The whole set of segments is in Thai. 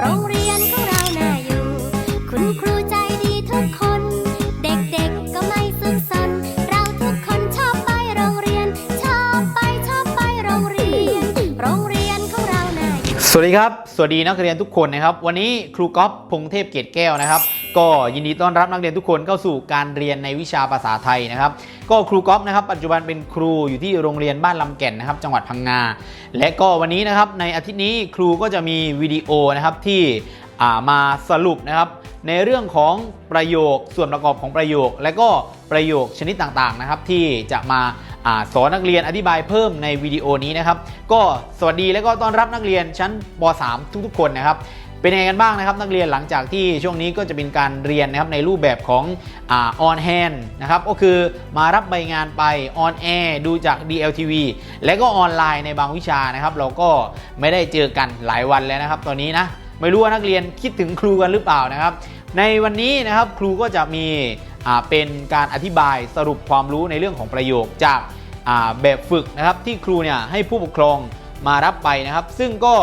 โรงเรียนของเราน่าอยู่ คุณครูใจดีทุกคน เด็กๆก็ไม่สุขสน เราทุกคนชอบไปโรงเรียน ชอบไปชอบไปโรงเรียน โรงเรียนของเราน่าอยู่ สวัสดีครับ สวัสดีนักเรียนทุกคนนะครับ วันนี้ครูก๊อฟพงเทพเกตแก้วนะครับ ก็ยินดีต้อนรับนักเรียนทุกคนเข้าสู่การเรียนในวิชาภาษาไทยนะครับ ก็ครูก๊อฟนะครับปัจจุบันเป็นครูอยู่ที่โรงเรียนบ้านลำแก่นนะครับ จังหวัดพังงา และก็วันนี้นะครับในอาทิตย์นี้ครูก็จะมีวิดีโอนะครับที่มาสรุปนะครับในเรื่องของประโยคส่วนประกอบของประโยค และก็ประโยคชนิดต่างๆนะครับ ที่จะมาอาสอนนักเรียนอธิบายเพิ่มในวิดีโอนี้นะครับ ก็สวัสดีและก็ต้อนรับนักเรียนชั้นป .3 ทุกๆ คนนะครับ เป็นยังไงกันบ้างนะครับ นักเรียนหลังจากที่ช่วงนี้ก็จะเป็นการเรียนนะครับในรูปแบบของออนแฮนนะครับก็คือมารับใบงานไปออนแอร์ดูจาก DLTV และก็ออนไลน์ในบางวิชานะครับ เราก็ไม่ได้เจอกันหลายวันแล้วนะครับ ตอนนี้นะไม่รู้ว่านักเรียนคิดถึงครูกันหรือเปล่านะครับ ในวันนี้นะครับครูก็จะมีเป็นการอธิบายสรุปความรู้ในเรื่องของประโยคจากาแบบฝึกนะครับที่ครูเนี่ยให้ผู้ปกครองมารับไปนะครับ ซึ่งก็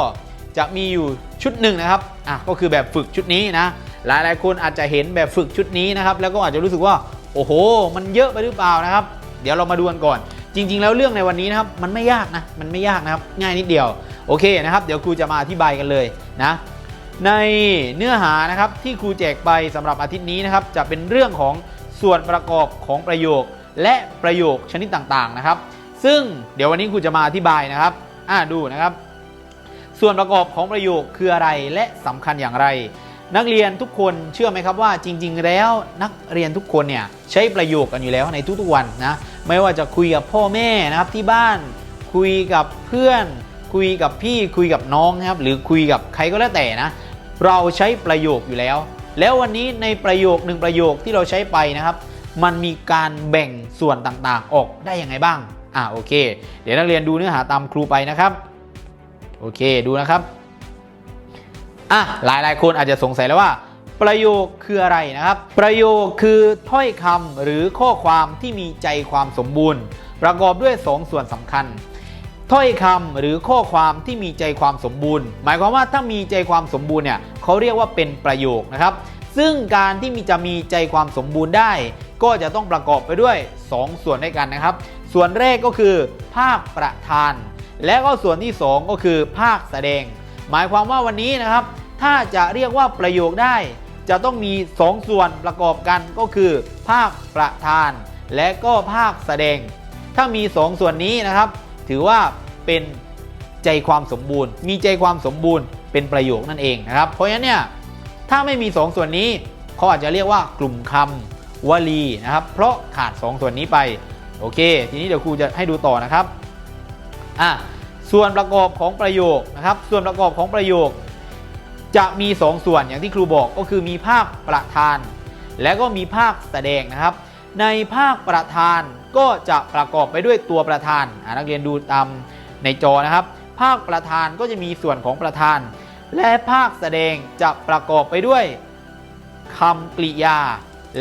จะมีอยู่ ชุดหนึ่งนะครับอะก็คือแบบฝึกชุดนี้นะหลายหลายคนอาจจะเห็นแบบฝึกชุดนี้นะครับแล้วก็อาจจะรู้สึกว่าโอ้โห มันเยอะไปหรือเปล่านะครับ เดี๋ยวเรามาดูกันก่อน จริง ๆ แล้วเรื่องในวันนี้นะครับมันไม่ยากนะมันไม่ยากนะครับง่ายนิดเดียวโอเคนะครับเดี๋ยวครูจะมาอธิบายกันเลยนะในเนื้อหานะครับที่ครูแจกไปสำหรับอาทิตย์นี้นะครับจะเป็นเรื่องของส่วนประกอบของประโยค และประโยคชนิดต่างๆนะครับ ซึ่งเดี๋ยววันนี้ครูจะมาอธิบายนะครับอ่าดูนะครับ ส่วนประกอบของประโยคคืออะไรและสำคัญอย่างไร นักเรียนทุกคนเชื่อไหมครับว่าจริง ๆ แล้วนักเรียนทุกคนเนี่ยใช้ประโยคกันอยู่แล้วในทุกๆวันนะไม่ว่าจะคุยกับพ่อแม่นะครับที่บ้าน คุยกับเพื่อน คุยกับพี่คุยกับน้องนะครับหรือคุยกับใครก็แล้วแต่นะ เราใช้ประโยคอยู่แล้ว แล้ววันนี้ในประโยคหนึ่งประโยคที่เราใช้ไปนะครับ มันมีการแบ่งส่วนต่างๆ ออกได้ยังไงบ้างอ่าโอเค เดี๋ยวนักเรียนดูเนื้อหาตามครูไปนะครับ โอเคดูนะครับอะหลายหลายๆคนอาจจะสงสัยแล้วว่า ประโยคคืออะไรนะครับ ประโยคคือถ้อยคำหรือข้อความที่มีใจความสมบูรณ์ ประกอบด้วยสองส่วนสำคัญ ถ้อยคำหรือข้อความที่มีใจความสมบูรณ์ หมายความว่าถ้ามีใจความสมบูรณ์เนี่ยเขาเรียกว่าเป็นประโยคนะครับ ซึ่งการที่มีจะมีใจความสมบูรณ์ได้ ก็จะต้องประกอบไปด้วย 2ส่วนด้วยกันนะครับ ส่วนแรกก็คือ ภาคประธาน และก็ส่วนที่ 2 ก็คือภาคแสดง หมายความว่าวันนี้นะครับ ถ้าจะเรียกว่าประโยคได้ จะต้องมี 2 ส่วนประกอบกันก็คือ ภาคประธาน และก็ภาคแสดง ถ้ามี 2 ส่วนนี้นะครับ ถือว่าเป็นใจความสมบูรณ์ มีใจความสมบูรณ์เป็นประโยคนั่นเองนะครับ เพราะฉะนั้นเนี่ยถ้าไม่มี 2ส่วนนี้เขาอาจจะเรียกว่ากลุ่มคำวลีนะครับ เพราะขาด2ส่วนนี้ไป โอเค ทีนี้เดี๋ยวครูจะให้ดูต่อนะครับอะ ส่วนประกอบของประโยคนะครับ ส่วนประกอบของประโยค จะมี2ส่วนอย่างที่ครูบอกก็คือมีภาคประธาน และก็มีภาคแสดงนะครับ ในภาคประธานก็จะประกอบไปด้วยตัวประธานนักเรียนดูตามในจอนะครับ ภาคประธานก็จะมีส่วนของประธาน และภาคแสดงจะประกอบไปด้วยคำกริยา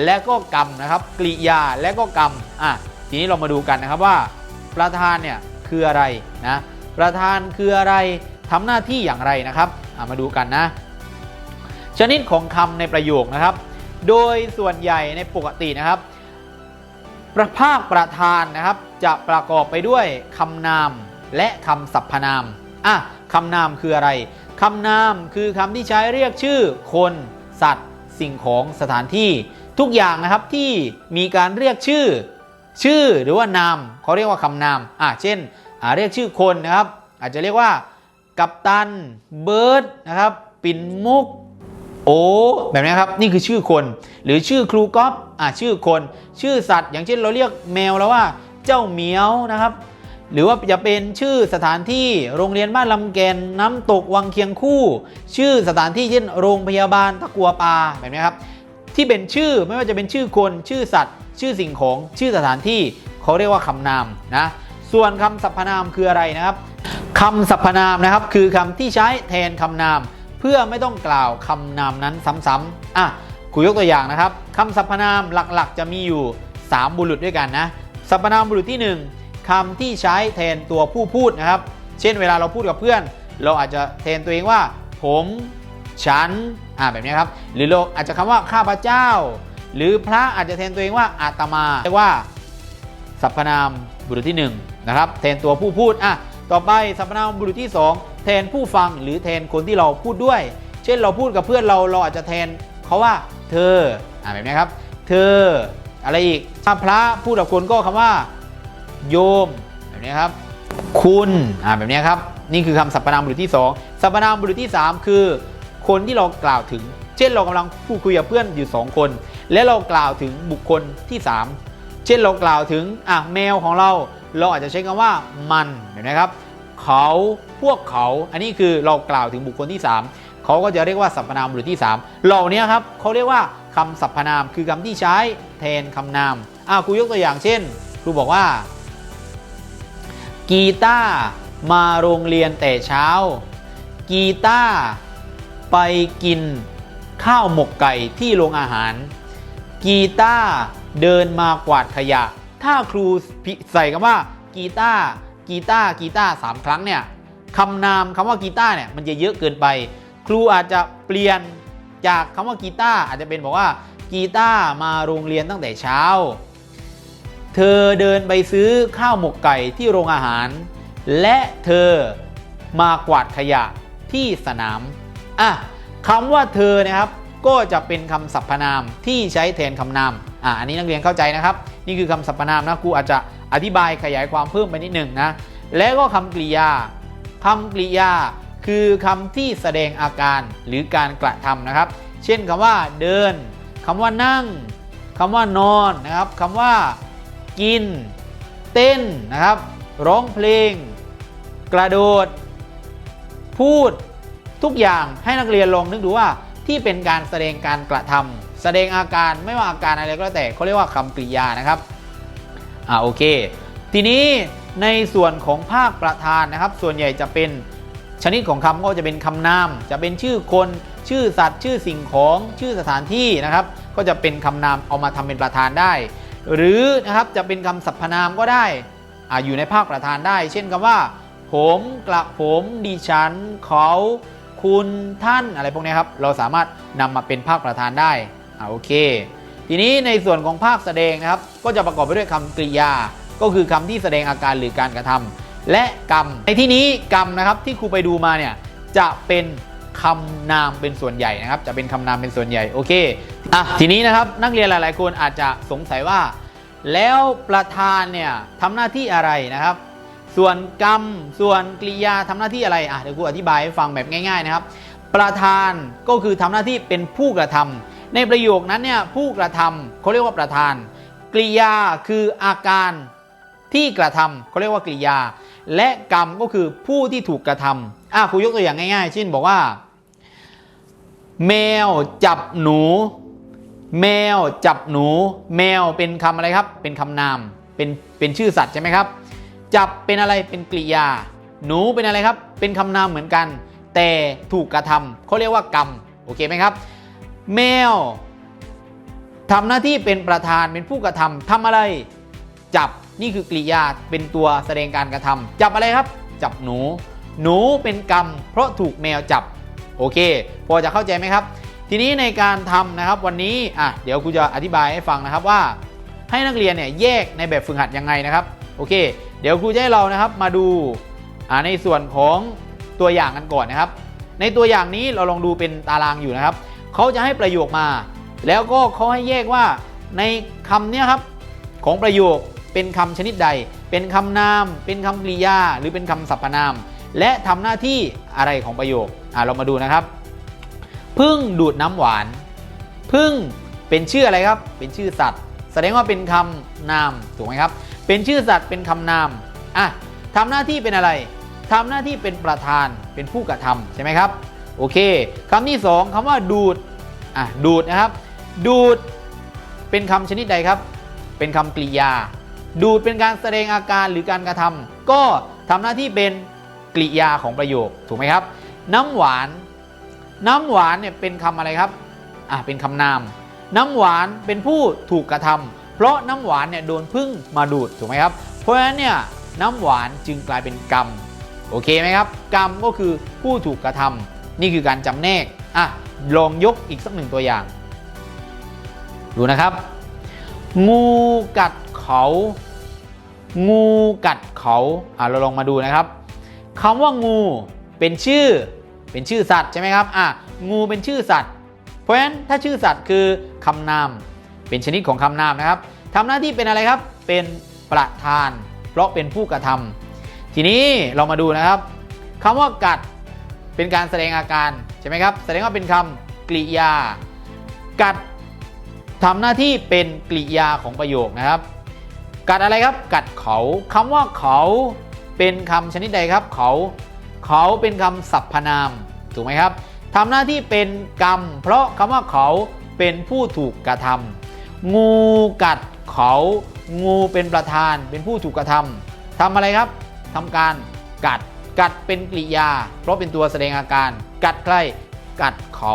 และก็กรรมนะครับกริยาและก็กรรมอะทีนี้เรามาดูกันนะครับว่า ประธานเนี่ยคืออะไรนะ ประธานคืออะไรทำหน้าที่อย่างไรนะครับมาดูกันนะ ชนิดของคำในประโยคนะครับ โดยส่วนใหญ่ในปกตินะครับ ประภาคประธานนะครับ จะประกอบไปด้วยคำนามและคำสรรพนามอะคำนามคืออะไรคำนามคือคำที่ใช้เรียกชื่อ คน สัตว์ สิ่งของสถานที่ ทุกอย่างนะครับที่มีการเรียกชื่อ ชื่อหรือว่านามเขาเรียกว่าคำนามอะเช่น เรียกชื่อคนนะครับ อาจจะเรียกว่ากัปตันเบิร์ดนะครับปิ่นมุกโอ้แบบนี้ครับนี่คือชื่อคน หรือชื่อครูก๊อฟอะชื่อคน ชื่อสัตว์ อย่างเช่นเราเรียกแมวแล้วว่าเจ้าเหมียวนะครับ หรือว่าจะเป็นชื่อสถานที่โรงเรียนบ้านลำแกนน้ำตกวังเคียงคู่ ชื่อสถานที่เช่นโรงพยาบาลตะกัวปลาแบบนี้ครับที่เป็นชื่อไม่ว่าจะเป็นชื่อคน ชื่อสัตว์ ชื่อสิ่งของ ชื่อสถานที่เขาเรียกว่าคำนามนะ ส่วนคำสรรพนามคืออะไรนะครับคำสรรพนามนะครับคือคำที่ใช้แทนคำนาม เพื่อไม่ต้องกล่าวคำนามนั้นซ้ำๆอะครูยกตัวอย่างนะครับคำสรรพนามหลักๆ จะมีอยู่ 3 บุรุษด้วยกันนะสรรพนามบุรุษที่ 1คำที่ใช้แทนตัวผู้พูดนะครับ เช่นเวลาเราพูดกับเพื่อน เราอาจจะแทนตัวเองว่า ผม ฉันอ่าแบบนี้ครับ หรือเราอาจจะคำว่าข้าพเจ้า หรือพระอาจจะแทนตัวเองว่าอาตมาเรียกว่าสรรพนามบุรุษที่ห นะครับแทนตัวผู้พูดอะต่อไปสรรพนามบุรุษที่สองแทนผู้ฟังหรือแทนคนที่เราพูดด้วย เช่นเราพูดกับเพื่อนเราเราอาจจะแทนเขาว่าเธออ่าแบบนี้ครับ เธออะไรอีกถ้าพระพูดกับคนก็คำว่า โยมแบบนี้ครับ คุณอ่าแบบนี้ครับ นี่คือคำสรรพนามบุรุษที่ 2สรรพนามบุรุษที่ 3 คือ คนที่เรากล่าวถึง เช่นเรากำลังพูดคุยกับเพื่อนอยู่ 2 คน และเรากล่าวถึงบุคคลที่ 3 เช่นเรากล่าวถึงอะแมวของเรา เราอาจจะใช้คำว่ามันเห็นไหมครับ เขาพวกเขา อันนี้คือเรากล่าวถึงบุคคลที่ 3 เขาก็จะเรียกว่าสรรพนามบุรุษที่ 3 เหล่านี้ครับเขาเรียกว่าคำสรรพนามคือคำที่ใช้แทนคำนามอะครูยกตัวอย่างเช่นครูบอกว่า กีตาร์มาโรงเรียนแต่เช้า กีตาร์ไปกินข้าวหมกไก่ที่โรงอาหาร กีตาร์เดินมากวาดขยะ ถ้าครูใส่คำว่ากีตาร์กีตาร์กีตาร์สามครั้งเนี่ยคำนามคำว่ากีตาร์เนี่ยมันจะเยอะเกินไป ครูอาจจะเปลี่ยนจากคำว่ากีตาร์อาจจะเป็นบอกว่ากีตาร์มาโรงเรียนตั้งแต่เช้า เธอเดินไปซื้อข้าวหมกไก่ที่โรงอาหาร และเธอมากวาดขยะที่สนามอะคำว่าเธอนะครับก็จะเป็นคำสรรพนามที่ใช้แทนคำนาม อะอันนี้นักเรียนเข้าใจนะครับ นี่คือคำสรรพนามนะครูอาจจะอธิบายขยายความเพิ่มไปนิดหนึ่งนะ และก็คำกริยาคำกริยาคือคำที่แสดงอาการหรือการกระทำนะครับ เช่นคำว่าเดินคำว่านั่งคำว่านอนนะครับคำว่ากิน เต้นนะครับ ร้องเพลง กระโดด พูดทุกอย่างให้นักเรียนลองนึกดูว่า ที่เป็นการแสดงการกระทำแสดงอาการไม่ว่าอาการอะไรก็แล้วแต่เขาเรียกว่าคำกริยานะครับอ่าโอเค ทีนี้ในส่วนของภาคประธานนะครับ ส่วนใหญ่จะเป็นชนิดของคำก็จะเป็นคำนาม จะเป็นชื่อคน ชื่อสัตว์ ชื่อสิ่งของ ชื่อสถานที่นะครับ ก็จะเป็นคำนามเอามาทำเป็นประธานได้ หรือนะครับจะเป็นคำสรรพนามก็ได้อาอยู่ในภาคประธานได้ เช่นคำว่า ผมกระผมดิฉัน เขา คุณท่านอะไรพวกนี้ครับ เราสามารถนำมาเป็นภาคประธานได้อ่าโอเค ทีนี้ในส่วนของภาคแสดงนะครับ ก็จะประกอบไปด้วยคำกริยา ก็คือคำที่แสดงอาการหรือการกระทำและกรรม ในที่นี้กรรมนะครับที่ครูไปดูมาเนี่ยจะเป็นคำนามเป็นส่วนใหญ่นะครับ จะเป็นคำนามเป็นส่วนใหญ่โอเคอะทีนี้นะครับนักเรียนหลาย ๆ คนอาจจะสงสัยว่า แล้วประธานเนี่ยทำหน้าที่อะไรนะครับ ส่วนกรรม ส่วนกริยาทำหน้าที่อะไรอะเดี๋ยวครูอธิบายให้ฟังแบบง่ายๆนะครับ ประธานก็คือทำหน้าที่เป็นผู้กระทำในประโยคนั้นเนี่ยผู้กระทำเขาเรียกว่าประธาน กริยาคืออาการที่กระทำเขาเรียกว่ากริยา และกรรมก็คือผู้ที่ถูกกระทำอะครูยกตัวอย่างง่ายๆเช่นบอกว่า แมวจับหนู แมวจับหนู แมวเป็นคำอะไรครับ เป็นคำนามเป็นเป็นชื่อสัตว์ใช่ไหมครับ จับเป็นอะไรเป็นกริยา หนูเป็นอะไรครับ เป็นคำนามเหมือนกัน แต่ถูกกระทำเขาเรียกว่ากรรมโอเคไหมครับ แมวทำหน้าที่เป็นประธานเป็นผู้กระทำทำอะไร จับนี่คือกริยาเป็นตัวแสดงการกระทำจับอะไรครับ จับหนู หนูเป็นกรรม เพราะถูกแมวจับโอเค พอจะเข้าใจไหมครับ ทีนี้ในการทำนะครับวันนี้อะเดี๋ยวครูจะอธิบายให้ฟังนะครับว่า ให้นักเรียนเนี่ยแยกในแบบฝึกหัดยังไงนะครับโอเค เดี๋ยวครูจะให้เรานะครับมาดูในส่วนของตัวอย่างกันก่อนนะครับ ในตัวอย่างนี้เราลองดูเป็นตารางอยู่นะครับเขาจะให้ประโยคมา แล้วก็เขาให้แยกว่าในคำเนี้ยครับของประโยคเป็นคำชนิดใด เป็นคำนาม เป็นคำกริยา หรือเป็นคำสรรพนาม และทำหน้าที่อะไรของประโยคเรามาดูนะครับ พึ่งดูดน้ำหวาน พึ่งเป็นชื่ออะไรครับ เป็นชื่อสัตว์ แสดงว่าเป็นคำนามถูกไหมครับ เป็นชื่อสัตว์เป็นคำนามอะทำหน้าที่เป็นอะไรทำหน้าที่เป็นประธานเป็นผู้กระทำใช่ไหมครับ โอเคคำที่สองคำว่าดูดอะดูดนะครับ ดูดเป็นคำชนิดใดครับ เป็นคำกริยา ดูดเป็นการแสดงอาการหรือการกระทำก็ทำหน้าที่เป็นกริยาของประโยคถูกไหมครับ น้ำหวาน น้ำหวานเนี่ยเป็นคำอะไรครับอะเป็นคำนาม น้ำหวานเป็นผู้ถูกกระทำ เพราะน้ำหวานเนี่ยโดนพึ่งมาดูดถูกไหมครับ เพราะฉะนั้นเนี่ยน้ำหวานจึงกลายเป็นกรรมโอเคไหมครับ กรรมก็คือผู้ถูกกระทนี่คือการจำแนกอะลองยกอีกสักหนึ่งตัวอย่าง ดูนะครับ งูกัดเขา งูกัดเขาอะเราลองมาดูนะครับคำว่างูเป็นชื่อเป็นชื่อสัตว์ใช่ไหมครับอะงูเป็นชื่อสัตว์ เพราะฉะนั้นถ้าชื่อสัตว์คือคำนาม เป็นชนิดของคำนามนะครับทำหน้าที่เป็นอะไรครับ เป็นประธาน เพราะเป็นผู้กระทำทีนี้เรามาดูนะครับคำว่ากัดเป็นการแสดงอาการใช่ไหมครับ แสดงว่าเป็นคำกริยา กัดทำหน้าที่เป็นกริยาของประโยคนะครับ กัดอะไรครับ กัดเขาคำว่าเขาเป็นคำชนิดใดครับ เขา เขาเป็นคำสรรพนามถูกไหมครับทำหน้าที่เป็นกรรม เพราะคำว่าเขาเป็นผู้ถูกกระทำ งูกัดเขางูเป็นประธานเป็นผู้ถูกกระทำทำอะไรครับทำการกัดกัดเป็นกริยา เพราะเป็นตัวแสดงอาการ กัดใครกัดเขา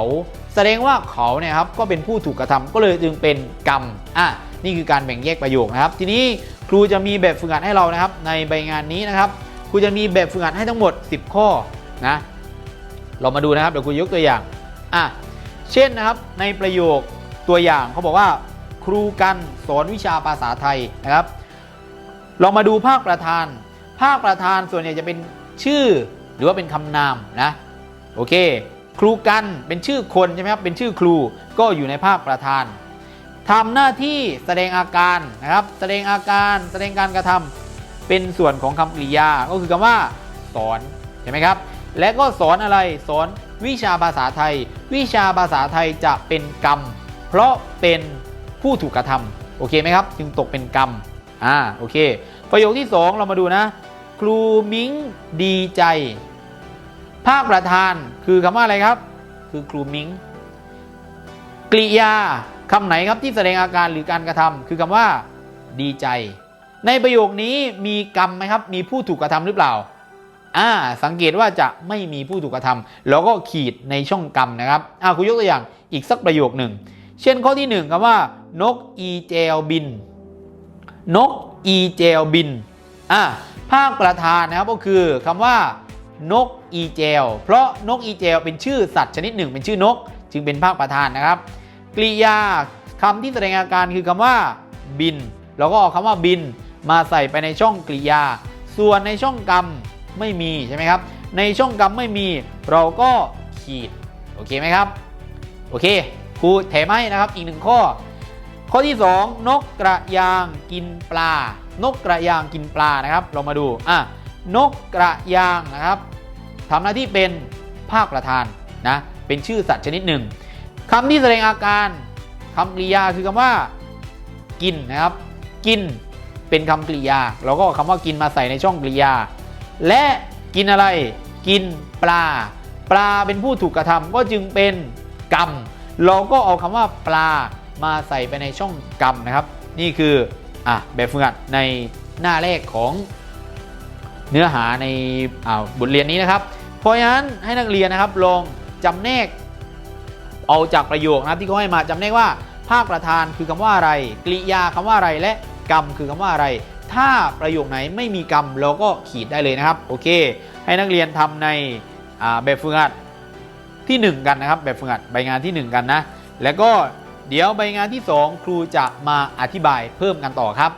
แสดงว่าเขาเนี่ยครับก็เป็นผู้ถูกกระทำก็เลยจึงเป็นกรรมอะนี่คือการแบ่งแยกประโยคนะครับ ทีนี้ครูจะมีแบบฝึกหัดให้เรานะครับ ในใบงานนี้นะครับครูจะมีแบบฝึกหัดให้ทั้งหมด 10 ข้อนะเรามาดูนะครับเดี๋ยวครูยกตัวอย่างอะเช่นนะครับในประโยคตัวอย่างเขาบอกว่า ครูกันสอนวิชาภาษาไทยนะครับเรามาดูภาคประธาน ภาคประธานส่วนใหญ่จะเป็นชื่อหรือว่าเป็นคำนามนะโอเค ครูกันเป็นชื่อคนใช่ไหมครับเป็นชื่อครูก็อยู่ในภาคประธานทำหน้าที่แสดงอาการนะครับ แสดงอาการแสดงการกระทำเป็นส่วนของคำกริยาก็คือคำว่า สอนใช่ไหมครับ และก็สอนอะไรสอนวิชาภาษาไทย วิชาภาษาไทยจะเป็นกรรม เพราะเป็น ผู้ถูกกระทำโอเคไหมครับ จึงตกเป็นกรรมอ่าโอเค ประโยคที่ 2 เรามาดูนะ ครูมิ้งดีใจ ภาคประธานคือคำว่าอะไรครับ คือครูมิ้งกริยาคำไหนครับที่แสดงอาการหรือการกระทำคือคำว่าดีใจ ในประโยคนี้มีกรรมไหมครับ มีผู้ถูกกระทำหรือเปล่าอ่าสังเกตว่าจะไม่มีผู้ถูกกระทำแล้วก็ขีดในช่องกรรมนะครับอ่าคุณยกตัวอย่างอีกสักประโยคหนึ่ง เช่นข้อที่หนึ่งคำว่านกอีเจลบิน นกอีเจลบินอ่าภาคประธานนะครับก็คือคำว่านกอีเจลเพราะนกอีเจลเป็นชื่อสัตว์ชนิดหนึ่ง เป็นชื่อนก จึงเป็นภาคประธานนะครับ กริยาคำที่แสดงอาการคือคำว่าบินเราก็เอาคำว่าบินมาใส่ไปในช่องกริยา ส่วนในช่องกรรมไม่มีใช่ไหมครับ ในช่องกรรมไม่มีเราก็ขีด โอเคไหมครับ โอเค ครูแถมให้นะครับอีกหนึ่งข้อ ข้อที่ 2 นกกระยางกินปลา นกกระยางกินปลานะครับ เรามาดูอะนกกระยางนะครับทำหน้าที่เป็นภาคประธานนะเป็นชื่อสัตว์ชนิดหนึ่งคำที่แสดงอาการคำกริยาคือคำว่า กินนะครับ กินเป็นคำกริยา เราก็คำว่ากินมาใส่ในช่องกริยา และกินอะไร กินปลา ปลาเป็นผู้ถูกกระทำก็จึงเป็นกรรม เราก็เอาคำว่าปลามาใส่ไปในช่องกรรมนะครับ นี่คืออะแบบฝึกหัดในหน้าแรกของเนื้อหาในอ่าบทเรียนนี้นะครับ เพราะฉะนั้นให้นักเรียนนะครับลองจำแนก เอาจากประโยคนะครับที่เขาให้มาจำแนกว่าภาคประธานคือคำว่าอะไร กริยาคำว่าอะไรและกรรมคือคำว่าอะไร ถ้าประโยคไหนไม่มีกรรมเราก็ขีดได้เลยนะครับ โอเค ให้นักเรียนทำในแบบฝึกหัด ที่ 1 กันนะครับ แบบฝึกหัดใบงานที่ 1 กันนะ แล้วก็เดี๋ยวใบงานที่ 2 ครูจะมาอธิบายเพิ่มกันต่อครับ